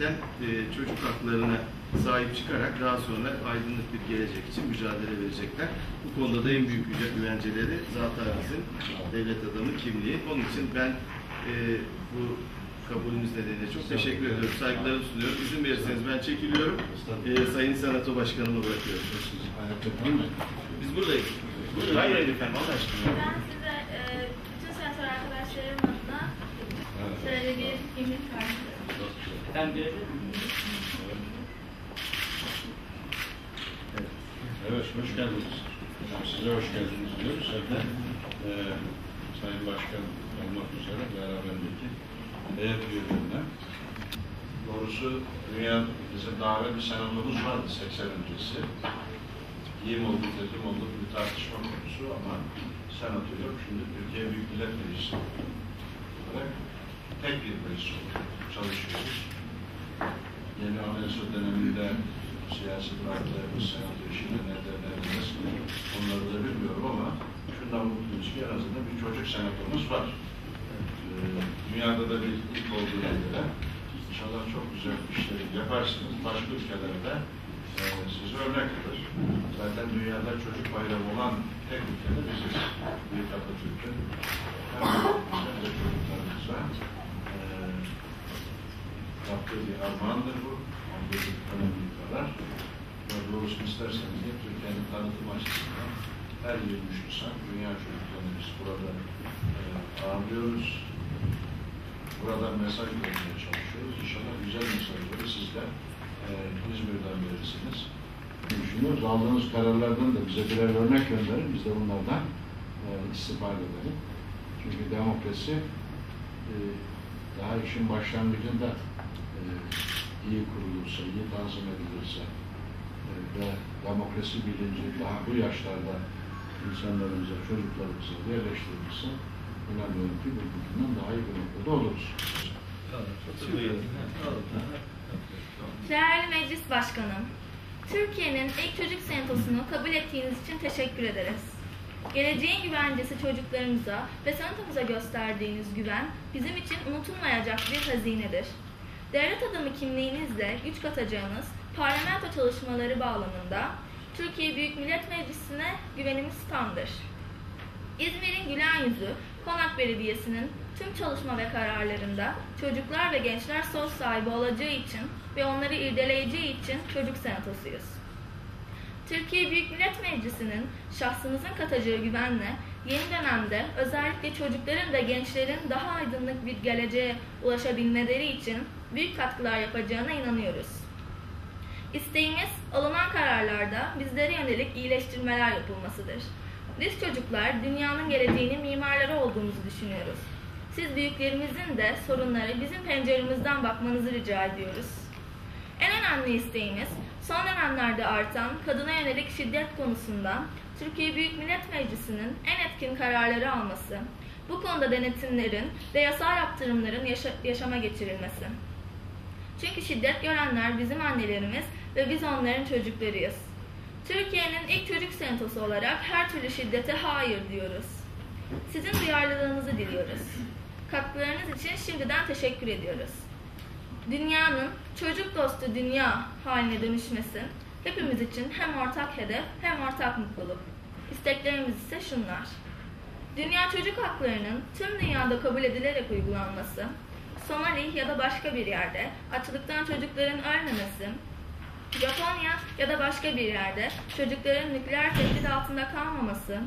gerçekten e, çocuk haklarına sahip çıkarak daha sonra aydınlık bir gelecek için mücadele verecekler. Bu konuda da en büyük güve- güvenceleri zaten devlet adamı kimliği. Onun için ben e, bu kabulünüz nedeniyle çok teşekkür ediyorum. Saygılarımı sunuyorum. İzin verirseniz ben çekiliyorum. E, Sayın Senato Başkanıma bırakıyorum. Biz buradayız. Hayır efendim Allah aşkına. Ben size e, bütün senatör arkadaşlarım adına şöyle bir kimlik kartı. Ben bir Evet, hoş geldiniz. Size hoş geldiniz diyoruz. Hem de e, Sayın Başkan olmak üzere beraberindeki heyet üyelerine. Doğrusu dünya bizim daha evvel bir senatomuz vardı 80 öncesi. İyi mi oldu, kötü mü oldu bir tartışma konusu ama senato yok. Şimdi Türkiye Büyük Millet Meclisi olarak tek bir meclis olarak çalışıyoruz. Yeni anayasa döneminde siyasi partilerimiz, senato nerede, nerede, nasıl onları da bilmiyorum ama şundan mutluyuz ki en azından bir çocuk senatomuz var. Ee, dünyada da bir ilk olduğuna göre inşallah çok güzel işleri yaparsınız. Başka ülkelerde e, size örnek alır. Zaten dünyada çocuk bayramı olan tek ülkede biziz. Büyük Atatürk'ün hem de çocuklarımıza yaptığı bir armağandır bu. Aldığı önemli karar. Ve doğrusunu isterseniz de Türkiye'nin tanıtım açısından her 23 Nisan Dünya Çocuklarını biz burada e, ağırlıyoruz. Buradan mesaj vermeye çalışıyoruz. İnşallah güzel mesajları siz de e, İzmir'den verirsiniz. Düşünüyoruz. Aldığınız kararlardan da bize birer örnek gönderin. Biz de bunlardan e, istifade edelim. Çünkü demokrasi e, daha işin başlangıcında iyi kurulursa, iyi tanzim edilirse e, ve demokrasi bilinci daha bu yaşlarda insanlarımıza, çocuklarımıza yerleştirilirse inanıyorum ki bugünkünden daha iyi bir noktada oluruz. Değerli Meclis Başkanım, Türkiye'nin ilk çocuk senatosunu kabul ettiğiniz için teşekkür ederiz. Geleceğin güvencesi çocuklarımıza ve senatomuza gösterdiğiniz güven bizim için unutulmayacak bir hazinedir. Devlet adamı kimliğinizle güç katacağınız parlamento çalışmaları bağlamında Türkiye Büyük Millet Meclisi'ne güvenimiz tamdır. İzmir'in gülen yüzü, Konak Belediyesi'nin tüm çalışma ve kararlarında çocuklar ve gençler söz sahibi olacağı için ve onları irdeleyeceği için çocuk senatosuyuz. Türkiye Büyük Millet Meclisi'nin şahsınızın katacağı güvenle yeni dönemde özellikle çocukların ve gençlerin daha aydınlık bir geleceğe ulaşabilmeleri için büyük katkılar yapacağına inanıyoruz. İsteğimiz alınan kararlarda bizlere yönelik iyileştirmeler yapılmasıdır. Biz çocuklar dünyanın geleceğinin mimarları olduğumuzu düşünüyoruz. Siz büyüklerimizin de sorunları bizim penceremizden bakmanızı rica ediyoruz. Önemli isteğimiz son dönemlerde artan kadına yönelik şiddet konusunda Türkiye Büyük Millet Meclisi'nin en etkin kararları alması, bu konuda denetimlerin ve yasal yaptırımların yaşa- yaşama geçirilmesi. Çünkü şiddet görenler bizim annelerimiz ve biz onların çocuklarıyız. Türkiye'nin ilk çocuk senatosu olarak her türlü şiddete hayır diyoruz. Sizin duyarlılığınızı diliyoruz. Katkılarınız için şimdiden teşekkür ediyoruz. Dünyanın çocuk dostu dünya haline dönüşmesi hepimiz için hem ortak hedef hem ortak mutluluk. İsteklerimiz ise şunlar. Dünya çocuk haklarının tüm dünyada kabul edilerek uygulanması, Somali ya da başka bir yerde açlıktan çocukların ölmemesi, Japonya ya da başka bir yerde çocukların nükleer tehdit altında kalmaması,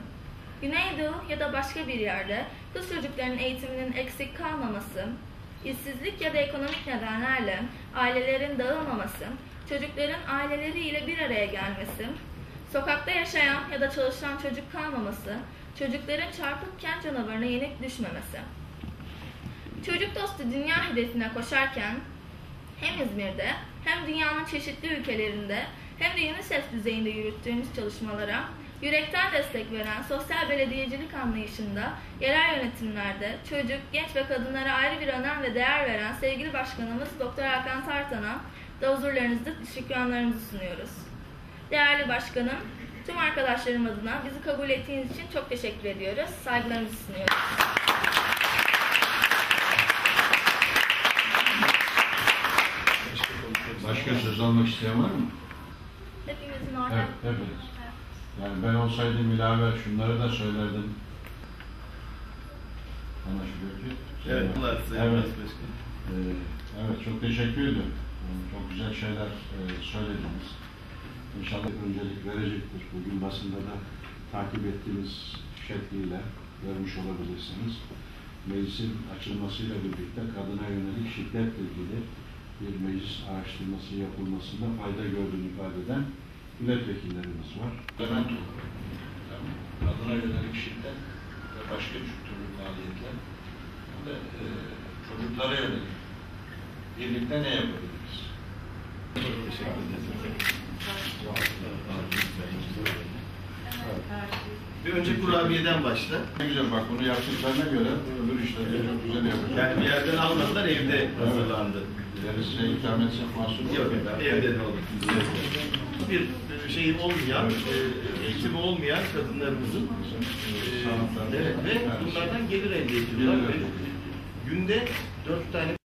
Güneydoğu ya da başka bir yerde kız çocukların eğitiminin eksik kalmaması, işsizlik ya da ekonomik nedenlerle ailelerin dağılmaması, çocukların aileleriyle bir araya gelmesi, sokakta yaşayan ya da çalışan çocuk kalmaması, çocukların çarpık kent canavarına yenik düşmemesi. Çocuk dostu dünya hedefine koşarken hem İzmir'de hem dünyanın çeşitli ülkelerinde hem de UNICEF düzeyinde yürüttüğümüz çalışmalara yürekten destek veren sosyal belediyecilik anlayışında yerel yönetimlerde çocuk, genç ve kadınlara ayrı bir önem ve değer veren sevgili başkanımız Dr. Hakan Tartan'a da huzurlarınızda şükranlarımızı sunuyoruz. Değerli başkanım, tüm arkadaşlarım adına bizi kabul ettiğiniz için çok teşekkür ediyoruz. Saygılarımızı sunuyoruz. Başka söz almak isteyen var mı? Hepimizin ortak... Evet, hepiniz. Yani ben olsaydım ilave şunları da söylerdim. Anlaşılıyor ki. Evet, bunlar Evet. Ee, evet, çok teşekkür ederim. Yani Çok güzel şeyler e, söylediniz. İnşallah öncelik verecektir. Bugün basında da takip ettiğiniz şekliyle görmüş olabilirsiniz. Meclisin açılmasıyla birlikte kadına yönelik şiddetle ilgili bir meclis araştırması yapılmasında fayda gördüğünü ifade eden milletvekillerimiz var. Element olarak. Yani kadına yönelik şiddet ve başka türlü faaliyetler ve e, çocuklara yönelik birlikte ne yapabiliriz? Teşekkür ederim. Bir önce kurabiyeden başla. Ne güzel bak bunu yaptıklarına göre öbür işleri de çok güzel yapacak. Yani bir yerden almadılar, evde hazırlandı. Yani size ikram etsek mahsul olur. Yok efendim, evde de olur. Bir şeyi olmayan, e, eğitimi olmayan kadınlarımızın e, evet, ve bunlardan gelir elde ediyorlar. Ve günde dört tane